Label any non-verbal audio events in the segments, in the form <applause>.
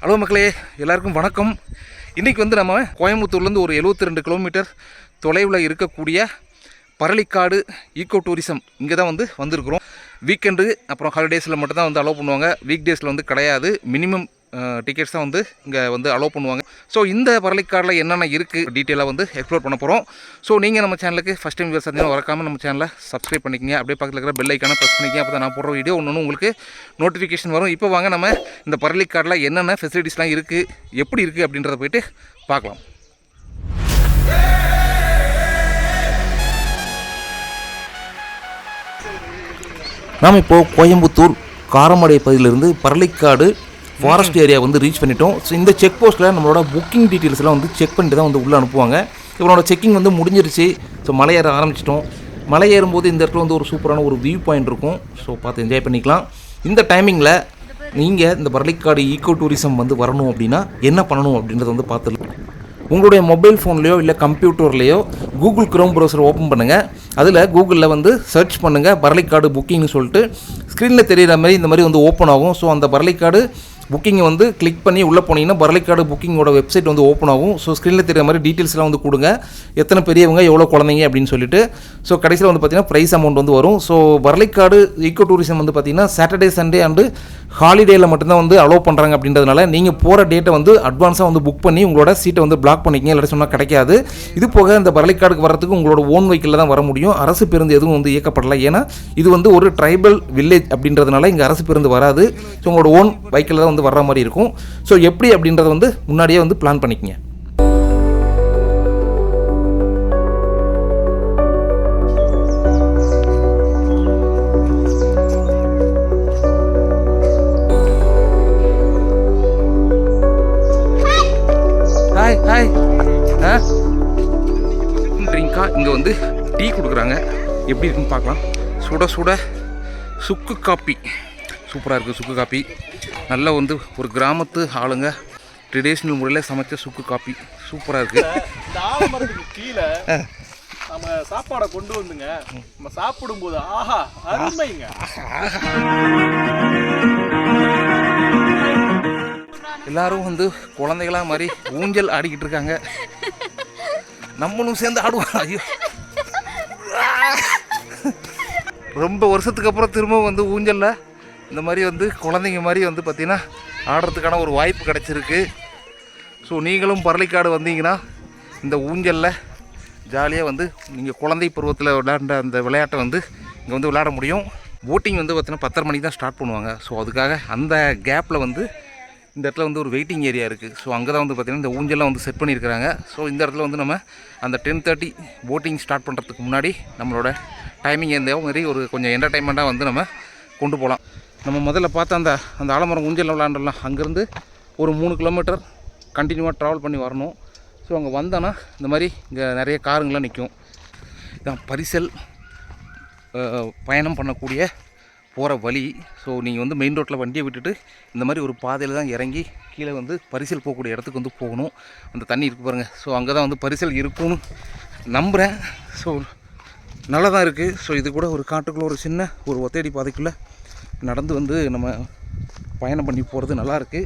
Hello மக்களே எல்லாருக்கும் வணக்கம். இன்றைக்கி வந்து நம்ம கோயம்புத்தூர்லேருந்து ஒரு 72 ரெண்டு கிலோமீட்டர் தொலைவில் இருக்கக்கூடிய பரளிக்காடு ஈக்கோ டூரிசம் இங்கே தான் வந்து வந்திருக்கிறோம். வீக்கெண்டு அப்புறம் ஹாலிடேஸில் மட்டும்தான் வந்து அலோவ் பண்ணுவாங்க. வீக் டேஸில் வந்து கிடையாது. மினிமம் டிக்கெட்ஸ் தான் வந்து இங்கே வந்து அலோவ் பண்ணுவாங்க. ஸோ இந்த பரளிக்காடில் என்னென்ன இருக்குது டீட்டெயிலாக வந்து எக்ஸ்ப்ளோர் பண்ண போகிறோம் ஸோ நீங்கள் நம்ம சேனலுக்கு ஃபஸ்ட் டைம் வியூஸ் இருந்தீங்கன்னா வரக்காமல் நம்ம சேனலை சப்ஸ்கிரைப் பண்ணிக்கங்க. அப்படியே பக்கத்தில் இருக்கிற பெல் ஐக்கான ப்ரெஸ் பண்ணிக்கங்க. அப்போ நான் போடுற வீடியோ ஒன்று உங்களுக்கு நோட்டிஃபிகேஷன் வரும். இப்போ வாங்க நம்ம இந்த பரளிக்காடில் என்னென்ன ஃபெசிலிட்டிஸ்லாம் இருக்குது எப்படி இருக்குது அப்படின்றத போயிட்டு பார்க்கலாம். நாம் இப்போது கோயம்புத்தூர் காரமடை பகுதியிலிருந்து பரளிக்காடு ஃபாரஸ்ட் ஏரியா வந்து ரீச் பண்ணிட்டோம். ஸோ இந்த செக் போஸ்ட்டில் நம்மளோட புக்கிங் டீட்டெயில்ஸ்லாம் வந்து செக் பண்ணிட்டு தான் வந்து உள்ளே அனுப்புவாங்க. இவனோட செக்கிங் வந்து முடிஞ்சிருச்சு. ஸோ மலை ஏற ஆரம்பிச்சிட்டோம். மலை ஏறும்போது இந்த இடத்துல வந்து ஒரு சூப்பரான ஒரு வியூ பாயிண்ட் இருக்கும். ஸோ பார்த்து என்ஜாய் பண்ணிக்கலாம். இந்த டைமிங்கில் நீங்கள் இந்த பரளிக்காடு ஈக்கோ டூரிசம் வந்து வரணும் அப்படின்னா என்ன பண்ணணும் அப்படின்றத வந்து பார்த்துக்கலாம் உங்களுடைய மொபைல் ஃபோன்லேயோ இல்லை கம்ப்யூட்டர்லேயோ கூகுள் க்ரோம் ப்ரௌசர் ஓப்பன் பண்ணுங்கள் அதில் கூகுளில் வந்து சர்ச் பண்ணுங்கள் பரளிக்காடு புக்கிங்னு சொல்லிட்டு. ஸ்க்ரீனில் தெரியிற மாதிரி இந்த மாதிரி வந்து ஓப்பன் ஆகும். ஸோ அந்த பரளிக்காடு புக்கிங்கை வந்து கிளிக் பண்ணி உள்ளே போனீங்கன்னா பரளிக்காடு புக்கிங்கோட வெப்சைட் வந்து ஓப்பன் ஆகும். ஸோ ஸ்க்ரீனில் தெரியுற மாதிரி டீட்டெயில்ஸ்லாம் வந்து கொடுங்க. எத்தனை பெரியவங்க எவ்வளோ குழந்தைங்க அப்படின்னு சொல்லிட்டு. ஸோ கடைசியில் வந்து பார்த்தீங்கன்னா ப்ரைஸ் அமௌண்ட் வந்து வரும். ஸோ பரளிக்காடு ஈக்கோ டூரிசம் வந்து பார்த்தீங்கன்னா சாட்டர்டே சண்டே அண்டு ஹாலிடேயில் மட்டும்தான் வந்து அலோவ் பண்ணுறாங்க அப்படின்றதுனால நீங்கள் போகிற டேட்டை வந்து அட்வான்ஸாக வந்து புக் பண்ணி உங்களோட சீட்டை வந்து பிளாக் பண்ணிக்கங்க. இல்லாட்டி சொன்னால் கிடைக்காது. இது போக இந்த பரளிக்காடுக்கு வரதுக்கு உங்களோட ஓன் வெஹிக்கிளில் தான் வர முடியும். அரசு பேருந்து எதுவும் வந்து இயக்கப்படலை. ஏன்னா இது வந்து ஒரு ட்ரைபல் வில்லேஜ் அப்படின்றதுனால இங்கே அரசு பேருந்து வராது. ஸோ உங்களோட ஓன் வெஹிக்கிளில் தான் வந்து வர்ற மாதிரி இருக்கும். ஸோ எப்படி அப்படின்றத வந்து முன்னாடியே வந்து பிளான் பண்ணிக்கங்க. ஹாய் ஹாய் ஆ ட்ரிங்காக இங்கே வந்து டீ கொடுக்குறாங்க. எப்படி இருக்குன்னு பார்க்கலாம். சுட சுட சுக்கு காப்பி. சூப்பராக இருக்குது சுக்கு காப்பி. நல்ல வந்து ஒரு கிராமத்து ஆளுங்க ட்ரெடிஷ்னல் முறையில் சமைச்ச சுக்கு காப்பி. சூப்பராக இருக்குது கீழே நம்ம சாப்பாடை கொண்டு வந்துங்க. நம்ம சாப்பிடும்போது ஆஹா அருமைங்க. எல்லாரும் வந்து குழந்தைகளா மாதிரி ஊஞ்சல் ஆடிக்கிட்டு இருக்காங்க. நம்மளும் சேர்ந்து ஆடுவோம். ஐயோ. ரொம்ப வருஷத்துக்கு அப்புறம் திரும்ப வந்து ஊஞ்சலில் இந்த மாதிரி வந்து குழந்தைங்க மாதிரி வந்து பார்த்திங்கன்னா ஆடுறதுக்கான ஒரு வாய்ப்பு கிடச்சிருக்கு. ஸோ நீங்களும் பரளிக்காடு வந்தீங்கன்னா இந்த ஊஞ்சலில் ஜாலியாக வந்து நீங்கள் குழந்தை பருவத்தில் விளையாண்ட அந்த விளையாட்டை வந்து இங்கே வந்து விளையாட முடியும். போட்டிங் வந்து பார்த்திங்கன்னா பத்தரை மணிக்கு தான் ஸ்டார்ட் பண்ணுவாங்க. ஸோ அதுக்காக அந்த கேப்பில் வந்து இந்த இடத்துல வந்து ஒரு வெயிட்டிங் ஏரியா இருக்குது ஸோ அங்கே தான் வந்து பார்த்திங்கன்னா இந்த ஊஞ்சல்லாம் வந்து செட் பண்ணியிருக்கிறாங்க. ஸோ இந்த இடத்துல வந்து நம்ம அந்த டென் தேர்ட்டி போட்டிங் ஸ்டார்ட் பண்ணுறதுக்கு முன்னாடி நம்மளோட டைமிங் எந்த மாதிரி ஒரு கொஞ்சம் என்டர்டைன்மெண்ட்டாக வந்து நம்ம கொண்டு போகலாம் நம்ம முதல்ல பார்த்த அந்த அந்த ஆலமரம் ஊஞ்சல் விளாண்டுலாம் அங்கேருந்து ஒரு மூணு கிலோமீட்டர் கண்டினியூவாக ட்ராவல் பண்ணி வரணும். ஸோ அங்கே வந்தோன்னா இந்த மாதிரி இங்கே நிறைய காருங்களாம் நிற்கும் இதான் பரிசல் பயணம் பண்ணக்கூடிய போகிற வழி. ஸோ நீங்கள் வந்து மெயின் ரோட்டில் வண்டியை விட்டுட்டு இந்த மாதிரி ஒரு பாதையில் தான் இறங்கி கீழே வந்து பரிசல் போகக்கூடிய இடத்துக்கு வந்து போகணும். அந்த தண்ணி இருக்கு பாருங்கள் ஸோ அங்கே தான் வந்து பரிசல் இருக்கும்னு நம்புகிறேன் ஸோ நல்லா தான் இருக்குது ஸோ இது கூட ஒரு காட்டுக்குள்ளே ஒரு சின்ன ஒரு ஒத்தேடி பாதைக்குள்ளே நடந்து வந்து நம்ம பயணம் பண்ணி போகிறது நல்லாயிருக்கு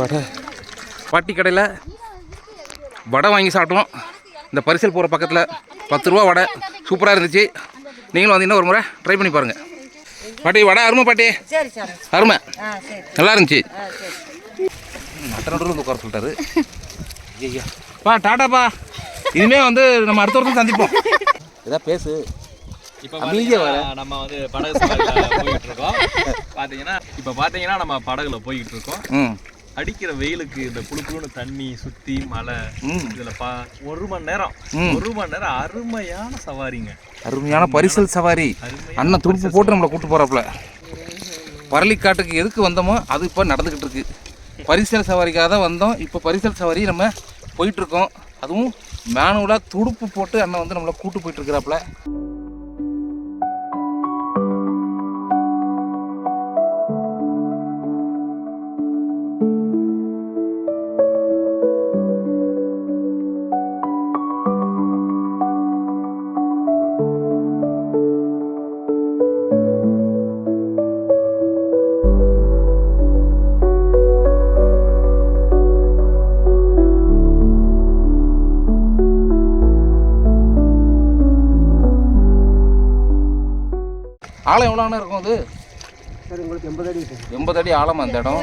வடை பாட்டி கடையில் வடை வாங்கி சாப்பிட்டோம். இந்த பரிசல் போகிற பக்கத்தில் பத்து ரூபா வடை. சூப்பராக இருந்துச்சு. நீங்களும் வந்தீங்கன்னா ஒரு முறை ட்ரை பண்ணி பாருங்கள் பாட்டி வடை அருமை பாட்டி. அருமை. நல்லா இருந்துச்சு. மற்ற நடுவில் வந்து உட்கார சொல்லிட்டாரு ஐயா பா டாட்டாப்பா இனிமே வந்து நம்ம அடுத்த வருஷம் சந்திப்போம். ஏதா பேசு. இப்போ அமைதியா பாத்தீங்கன்னா நம்ம வந்து படகு போயிட்டு இருக்கோம் பாத்தீங்கன்னா இப்போ பாத்தீங்கன்னா நம்ம படகுல போய்கிட்டு இருக்கோம் அடிக்கிற வெயிலுக்கு இந்த குளு குளுன்னு தண்ணி சுத்தி மலை. இதுல பா ஒரு மணி நேரம். ஒரு மணி நேரம் அருமையான சவாரிங்க. அருமையான பரிசல் சவாரி. அண்ணன் துடுப்பு போட்டு நம்மளை கூட்டு போகிறாப்புல பரளிக்காட்டுக்கு எதுக்கு வந்தோமோ அது இப்போ நடந்துக்கிட்டு இருக்கு. பரிசல் சவாரிக்காக தான் வந்தோம். இப்போ பரிசல் சவாரி நம்ம போயிட்டுருக்கோம். அதுவும் மேனுவலாக துடுப்பு போட்டு அண்ணன் வந்து நம்மளை கூட்டு போயிட்டு ஆழம் எவ்வளோண்ணா இருக்கும் அது? சார் உங்களுக்கு எண்பது அடி இருக்கு எண்பது அடி ஆழமா அந்த இடம்.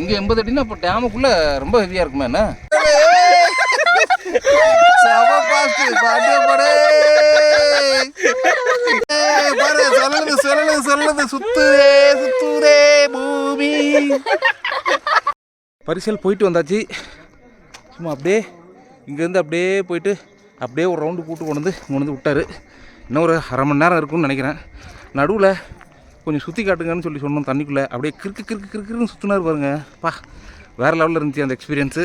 இங்க எண்பது அடின்னா இப்போ டேமுக்குள்ள ரொம்ப ஹெவியா இருக்குமே என்ன? சொல்லுது சொல்லுது சொல்லுது சுத்துதே சுத்துதே பூமி. பரிசல் போயிட்டு வந்தாச்சு. சும்மா அப்படியே இங்கேருந்து அப்படியே போயிட்டு அப்படியே ஒரு ரவுண்டு கூட்டு கொண்டு வந்து கொண்டு வந்து விட்டாரு. இன்னும் ஒரு அரை மணி நேரம் இருக்கும்னு நினைக்கிறேன். நடுவில் கொஞ்சம் சுற்றி காட்டுங்கன்னு சொல்லி சொன்னோம் தண்ணிக்குள்ளே. அப்படியே கிறுக்கு கிறுக்கு கிறுக்குன்னு சுற்றினார் பாருங்க. பா வேறு லெவலில் இருந்துச்சு அந்த எக்ஸ்பீரியன்ஸு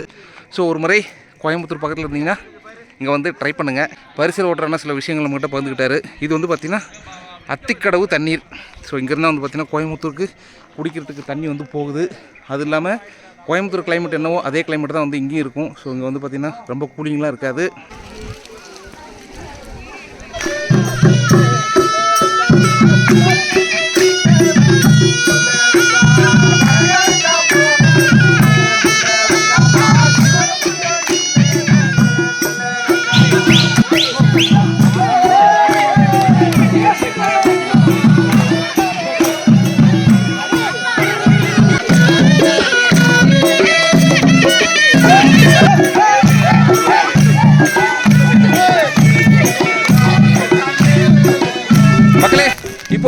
ஸோ ஒரு முறை கோயம்புத்தூர் பக்கத்தில் இருந்தீங்கன்னா இங்கே வந்து ட்ரை பண்ணுங்கள் பரிசல் ஓட்டுறான சில விஷயங்கள் நம்மகிட்ட பகிர்ந்துக்கிட்டாரு. இது வந்து பார்த்திங்கன்னா அத்திக்கடவு தண்ணீர். ஸோ இங்கேருந்து வந்து பார்த்திங்கன்னா கோயம்புத்தூருக்கு குடிக்கிறதுக்கு தண்ணி வந்து போகுது. அது இல்லாமல் கோயம்புத்தூர் கிளைமேட் என்னவோ அதே கிளைமேட் தான் வந்து இங்கேயும் இருக்கும். ஸோ இங்கே வந்து பார்த்திங்கன்னா ரொம்ப கூலிங்லாம் இருக்காது.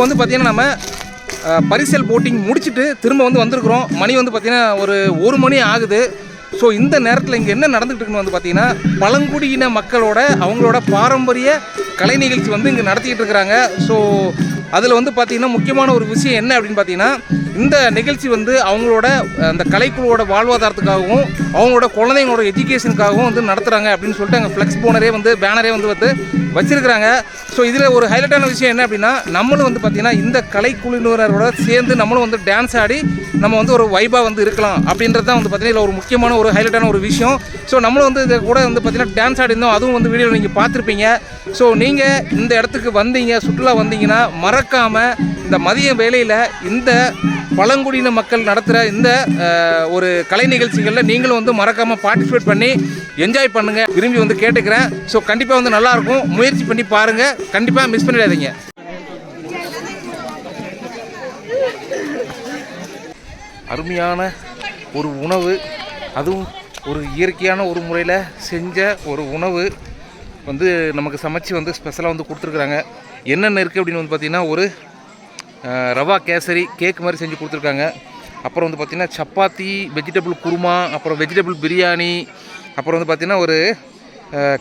வந்து பார்த்தீங்கன்னா நம்ம பரிசல் போட்டிங் முடிச்சுட்டு திரும்ப வந்து வந்திருக்கிறோம். மணி வந்து பார்த்திங்கன்னா ஒரு ஒரு மணி ஆகுது. ஸோ இந்த நேரத்தில் இங்கே என்ன நடந்துகிட்டு இருக்குன்னு வந்து பார்த்திங்கன்னா பழங்குடியின மக்களோட அவங்களோட பாரம்பரிய கலை நிகழ்ச்சி வந்து இங்கே நடத்திக்கிட்டு இருக்கிறாங்க. ஸோ அதில் வந்து பார்த்திங்கன்னா முக்கியமான ஒரு விஷயம் என்ன அப்படின்னு பார்த்தீங்கன்னா இந்த நிகழ்ச்சி வந்து அவங்களோட அந்த கலைக்குழுவோட வாழ்வாதாரத்துக்காகவும் அவங்களோட குழந்தைங்களோட எஜுகேஷனுக்காகவும் வந்து நடத்துகிறாங்க அப்படின்னு சொல்லிட்டு அங்கே ஃப்ளெக்ஸ் போனரே வந்து பேனரே வந்து வந்து வச்சுருக்கிறாங்க. ஸோ இதில் ஒரு ஹைலைட்டான விஷயம் என்ன அப்படின்னா நம்மளும் வந்து பார்த்திங்கன்னா இந்த கலைக்குழுவினரோட சேர்ந்து நம்மளும் வந்து டான்ஸ் ஆடி நம்ம வந்து ஒரு வைபாக வந்து இருக்கலாம் அப்படின்றது தான் வந்து பார்த்திங்கன்னா இதில் ஒரு முக்கியமான ஒரு ஹைலைட்டான ஒரு விஷயம். ஸோ நம்மளும் வந்து இதை கூட வந்து பார்த்திங்கன்னா டான்ஸ் ஆடி இருந்தோம் அதுவும் வந்து வீடியோவில் நீங்கள் பார்த்துருப்பீங்க. ஸோ நீங்கள் இந்த இடத்துக்கு வந்தீங்க சுற்றுலா வந்தீங்கன்னா மறக்காமல் இந்த மதிய வேலையில் இந்த பழங்குடியின மக்கள் நடத்துகிற இந்த ஒரு கலை நிகழ்ச்சிகளில் நீங்களும் வந்து மறக்காமல் பார்ட்டிசிபேட் பண்ணி என்ஜாய் பண்ணுங்கள் விரும்பி வந்து கேட்டுக்கிறேன். ஸோ கண்டிப்பாக வந்து நல்லாயிருக்கும் முயற்சி பண்ணி பாருங்கள் கண்டிப்பாக மிஸ் பண்ணிடாதீங்க. அருமையான ஒரு உணவு அதுவும் ஒரு இயற்கையான ஒரு முறையில் செஞ்ச ஒரு உணவு வந்து நமக்கு சமைச்சு வந்து ஸ்பெஷலாக வந்து கொடுத்துருக்குறாங்க. என்னென்ன இருக்குது அப்படின்னு வந்து பார்த்திங்கன்னா ஒரு ரவா கேசரி கேக் மாதிரி செஞ்சு கொடுத்துருக்காங்க. அப்புறம் வந்து பார்த்திங்கன்னா சப்பாத்தி வெஜிடபிள் குருமா அப்புறம் வெஜிடபிள் பிரியாணி அப்புறம் வந்து பார்த்திங்கன்னா ஒரு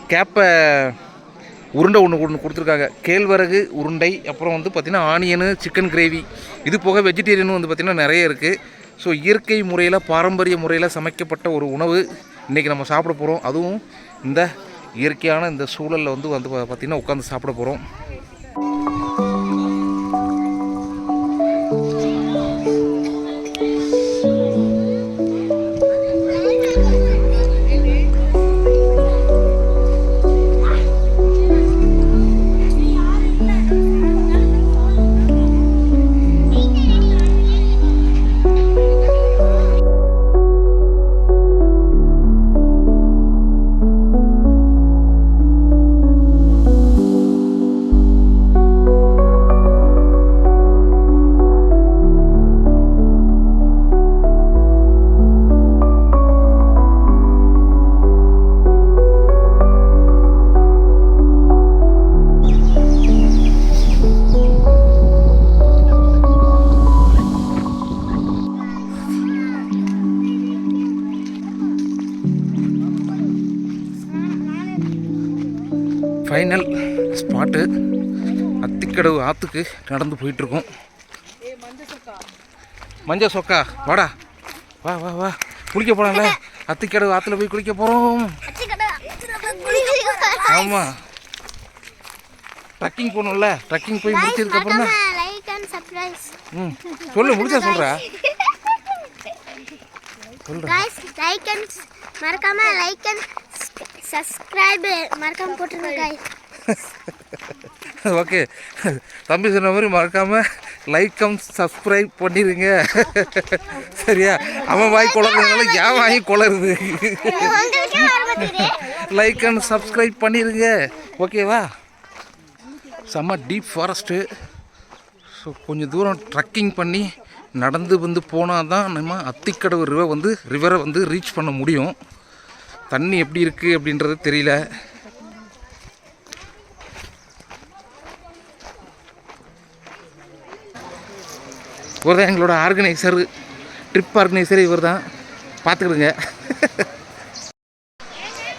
கேப்பை உருண்டை ஒன்று ஒன்று கொடுத்துருக்காங்க. கேழ்வரகு உருண்டை அப்புறம் வந்து பார்த்திங்கன்னா ஆனியனு சிக்கன் கிரேவி இது போக வெஜிடேரியனும் வந்து பார்த்திங்கன்னா நிறைய இருக்குது ஸோ இயற்கை முறையில் பாரம்பரிய முறையில் சமைக்கப்பட்ட ஒரு உணவு இன்றைக்கி நம்ம சாப்பிட போகிறோம் அதுவும் இந்த இயற்கையான இந்த சூழலில் வந்து வந்து பா- பார்த்திங்கன்னா உட்காந்து சாப்பிட போகிறோம் தென்கடவு ஆற்றுக்கு நடந்து போயிட்டுருக்கோம். மஞ்சள் சொக்கா வாடா. வா வா வா. குளிக்க போகலாம்ல அத்திக்கடவு ஆற்றுல போய் குளிக்க போகிறோம் ஆமாம் ட்ரக்கிங் போகணும்ல. ட்ரக்கிங் போய் முடிச்சதுக்கப்புறம் தான். ம். சொல்லு முடிச்சா சொல்கிறா கைஸ் லைக் அண்ட் மறக்காம லைக் அண்ட் சப்ஸ்கிரைப் மறக்காம போட்டுருங்க <laughs> <laughs> ஓகே. தம்பி சொன்ன மாதிரி மறக்காமல் லைக் கம் சப்ஸ்கிரைப் பண்ணிடுங்க சரியா? அவன் வாய் குளறதுனால ஏன் வாய் குளருது. லைக் அண்ட் சப்ஸ்கிரைப் பண்ணிடுங்க ஓகேவா செம்ம டீப் ஃபாரஸ்ட்டு ஸோ கொஞ்சம் தூரம் ட்ரக்கிங் பண்ணி நடந்து வந்து போனால் தான் நம்ம அத்திக்கடவு ரிவர் வந்து ரிவரை வந்து ரீச் பண்ண முடியும். தண்ணி எப்படி இருக்குது அப்படின்றது தெரியல. இவர் தான் எங்களோட ஆர்கனைசரு ட்ரிப் ஆர்கனைசர் இவர் தான் பார்த்துக்கிடுங்க.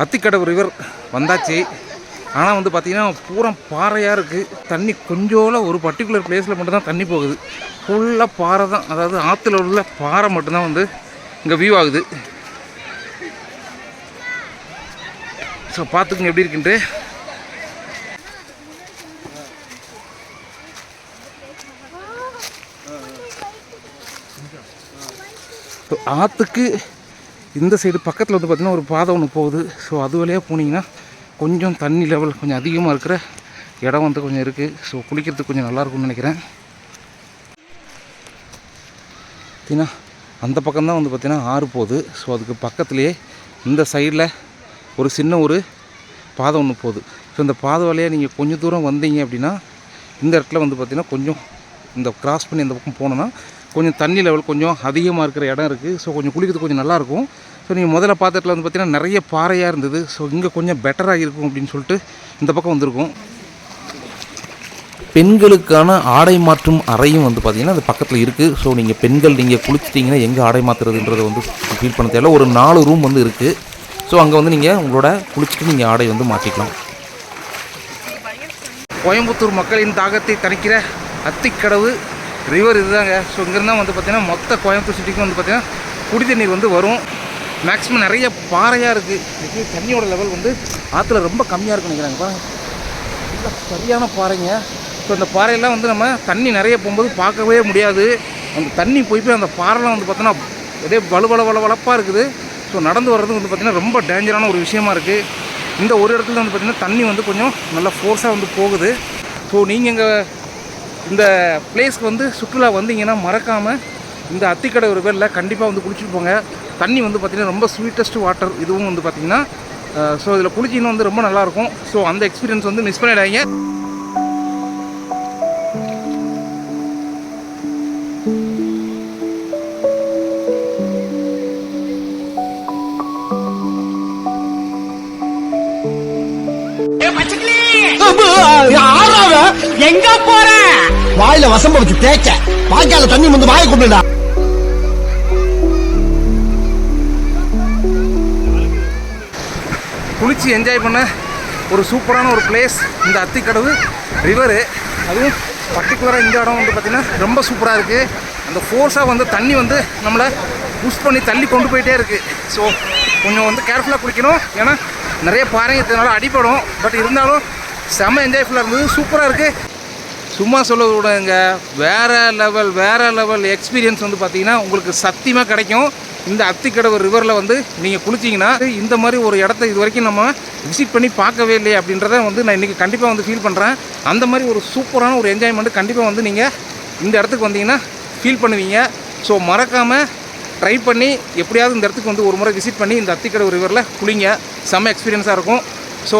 அத்திக்கடவு ரிவர் வந்தாச்சு. ஆனால் வந்து பார்த்திங்கன்னா பூரா பாறையாக இருக்குது தண்ணி கொஞ்சோல ஒரு பர்டிகுலர் பிளேஸில் மட்டும்தான் தண்ணி போகுது. ஃபுல்லாக பாறை தான். அதாவது ஆற்றுல உள்ள பாறை மட்டும்தான் வந்து இங்கே வியூ ஆகுது. ஸோ பார்த்துக்குங்க எப்படி இருக்குன்ட்டு. ஸோ ஆற்றுக்கு இந்த சைடு பக்கத்தில் வந்து பார்த்திங்கன்னா ஒரு பாதை ஒன்று போகுது. ஸோ அது வழியாக போனீங்கன்னா கொஞ்சம் தண்ணி லெவல் கொஞ்சம் அதிகமாக இருக்கிற இடம் வந்து கொஞ்சம் இருக்குது ஸோ குளிக்கிறதுக்கு கொஞ்சம் நல்லா இருக்கும்னு நினைக்கிறேன். பார்த்தீங்கன்னா அந்த பக்கம்தான் வந்து பார்த்திங்கன்னா ஆறு போகுது. ஸோ அதுக்கு பக்கத்துலேயே இந்த சைடில் ஒரு சின்ன ஒரு பாதை ஒன்று போகுது. ஸோ இந்த பாதை வழியாக நீங்கள் கொஞ்சம் தூரம் வந்தீங்க அப்படின்னா இந்த இடத்துல வந்து பார்த்திங்கன்னா கொஞ்சம் இந்த கிராஸ் பண்ணி இந்த பக்கம் போனோன்னா கொஞ்சம் தண்ணி லெவல் கொஞ்சம் அதிகமாக இருக்கிற இடம் இருக்குது ஸோ கொஞ்சம் குளிக்கிறதுக்கு கொஞ்சம் நல்லாயிருக்கும் ஸோ நீங்கள் முதல்ல பார்த்த வந்து பார்த்திங்கன்னா நிறைய பாறையாக இருந்தது. ஸோ இங்கே கொஞ்சம் பெட்டராக இருக்கும் அப்படின்னு சொல்லிட்டு இந்த பக்கம் வந்திருக்கும். பெண்களுக்கான ஆடை மாற்றும் அறையும் வந்து பார்த்திங்கன்னா அது பக்கத்தில் இருக்குது ஸோ நீங்கள் பெண்கள் நீங்கள் குளிச்சிட்டிங்கன்னா எங்கே ஆடை மாற்றுறதுன்றதை வந்து ஃபீல் பண்ண தேவையில்ல. ஒரு நாலு ரூம் வந்து இருக்குது ஸோ அங்கே வந்து நீங்கள் உங்களோட குளிச்சுட்டு நீங்கள் ஆடை வந்து மாற்றிக்கலாம் கோயம்புத்தூர் மக்களின் தாகத்தை தணிக்கிற அத்திக்கடவு ரிவர் இதுதாங்க. ஸோ இங்கேருந்தா வந்து பார்த்திங்கன்னா மொத்த கோயம்புத்தூர் சிட்டிக்கும் வந்து பார்த்திங்கன்னா குடி தண்ணீர் வந்து வரும். மேக்ஸிமம் நிறைய பாறையாக இருக்குது தண்ணியோட லெவல் வந்து ஆற்றுல ரொம்ப கம்மியாக இருக்குன்னு நினைக்கிறாங்க. பாருங்க. ரொம்ப சரியான பாறைங்க. ஸோ அந்த பாறையெல்லாம் வந்து நம்ம தண்ணி நிறைய போகும்போது பார்க்கவே முடியாது. அந்த தண்ணி போய் போய் அந்த பாறைலாம் வந்து பார்த்தோன்னா அதே வலுவள வள வளப்பாக இருக்குது. ஸோ நடந்து வர்றது வந்து பார்த்திங்கன்னா ரொம்ப டேஞ்சரான ஒரு விஷயமா இருக்குது இந்த ஒரு இடத்துல வந்து பார்த்திங்கன்னா தண்ணி வந்து கொஞ்சம் நல்லா ஃபோர்ஸாக வந்து போகுது. ஸோ நீங்கள் இங்கே இந்த பிளேஸ்க்கு வந்து சுற்றுலா வந்தீங்கன்னா மறக்காமல் இந்த அத்திக்கடை ஒரு பேரில் கண்டிப்பாக வந்து குளிச்சுட்டு போங்க. தண்ணி வந்து பார்த்திங்கன்னா ரொம்ப ஸ்வீட்டஸ்ட் வாட்டர் இதுவும் வந்து பார்த்திங்கன்னா ஸோ இதில் குளிச்சிங்கன்னா வந்து ரொம்ப நல்லாயிருக்கும் ஸோ அந்த எக்ஸ்பீரியன்ஸ் வந்து மிஸ் பண்ணிடாங்க எங்க போற? வாயில வசம்ப வச்சு தேய்க்க. வாய்க்கால தண்ணி வந்து வாயை கொண்டுடா குளிச்சு என்ஜாய் பண்ண ஒரு சூப்பரான ஒரு பிளேஸ் இந்த அத்திக்கடவு ரிவரு அதுவும் பர்டிகுலராக இந்த இடம் வந்து பார்த்திங்கன்னா ரொம்ப சூப்பராக இருக்குது அந்த ஃபோர்ஸாக வந்து தண்ணி வந்து நம்மளை புஷ் பண்ணி தள்ளி கொண்டு போயிட்டே இருக்குது ஸோ கொஞ்சம் வந்து கேர்ஃபுல்லாக குளிக்கணும். ஏன்னா நிறைய பாறைங்க இதனால அடிபடும். பட் இருந்தாலும் செம்ம என்ஜாய்ஃபுல்லாக இருந்தது. சூப்பராக இருக்குது சும்மா சொல்ல விடுங்க. வேறு லெவல் வேறு லெவல் எக்ஸ்பீரியன்ஸ் வந்து பார்த்திங்கன்னா உங்களுக்கு சத்தியமாக கிடைக்கும். இந்த அத்திக்கடவு ரிவரில் வந்து நீங்கள் குளிச்சிங்கன்னா இந்த மாதிரி ஒரு இடத்த இது வரைக்கும் நம்ம விசிட் பண்ணி பார்க்கவே இல்லையே அப்படின்றத வந்து நான் இன்றைக்கி கண்டிப்பாக வந்து ஃபீல் பண்ணுறேன் அந்த மாதிரி ஒரு சூப்பரான ஒரு என்ஜாய்மெண்ட் கண்டிப்பாக வந்து நீங்கள் இந்த இடத்துக்கு வந்தீங்கன்னா ஃபீல் பண்ணுவீங்க. ஸோ மறக்காமல் ட்ரை பண்ணி எப்படியாவது இந்த இடத்துக்கு வந்து ஒரு முறை விசிட் பண்ணி இந்த அத்திக்கடவு ரிவரில் குளிங்க. செம்ம எக்ஸ்பீரியன்ஸாக இருக்கும். ஸோ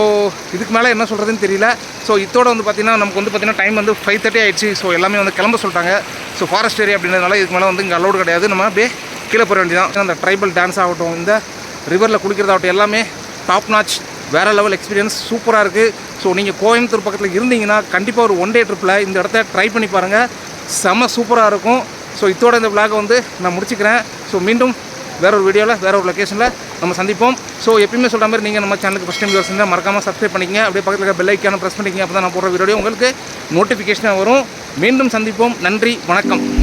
இதுக்கு மேலே என்ன சொல்கிறதுன்னு தெரியல. ஸோ இதோட வந்து பார்த்திங்கன்னா நமக்கு வந்து பார்த்திங்கன்னா டைம் வந்து ஃபைவ் தேர்ட்டி ஆயிடுச்சு. ஸோ எல்லாமே வந்து கிளம்ப சொல்லிட்டாங்க. ஸோ ஃபாரஸ்ட் ஏரியா அப்படின்றதுனால இதுக்கு மேலே வந்து இங்கே அலோடு கிடையாது. நம்ம அப்படியே கீழே போகிற வேண்டியதான் அந்த ட்ரைபல் டான்ஸ் ஆகட்டும் இந்த ரிவரில் குளிக்கிறதாகட்டும் எல்லாமே டாப் நாச் வேறு லெவல் எக்ஸ்பீரியன்ஸ் சூப்பராக இருக்குது ஸோ நீங்கள் கோயம்புத்தூர் பக்கத்தில் இருந்தீங்கன்னா கண்டிப்பாக ஒரு ஒன் டே ட்ரிப்பில் இந்த இடத்த ட்ரை பண்ணி பாருங்கள் செம்ம சூப்பராக இருக்கும். ஸோ இதோட இந்த விளாகை வந்து நான் முடிச்சுக்கிறேன். ஸோ மீண்டும் வேற ஒரு வீடியோவில் வேற ஒரு லொக்கேஷனில் நம்ம சந்திப்போம். ஸோ எப்பயுமே சொல்கிற மாதிரி நீங்கள் நம்ம சேனலுக்கு ஃபஸ்ட் டைம் வியூஸ் இருந்தால் மறக்காமல் சப்ஸ்கிரைப் பண்ணிக்கங்க. அப்படியே பக்கத்தில் இருக்க பெல் ஐக்கான ப்ரெஸ் பண்ணிக்கங்க. அப்போ தான் நான் போடுற வீடியோ உங்களுக்கு நோட்டிஃபிகேஷனாக வரும். மீண்டும் சந்திப்போம். நன்றி. வணக்கம்.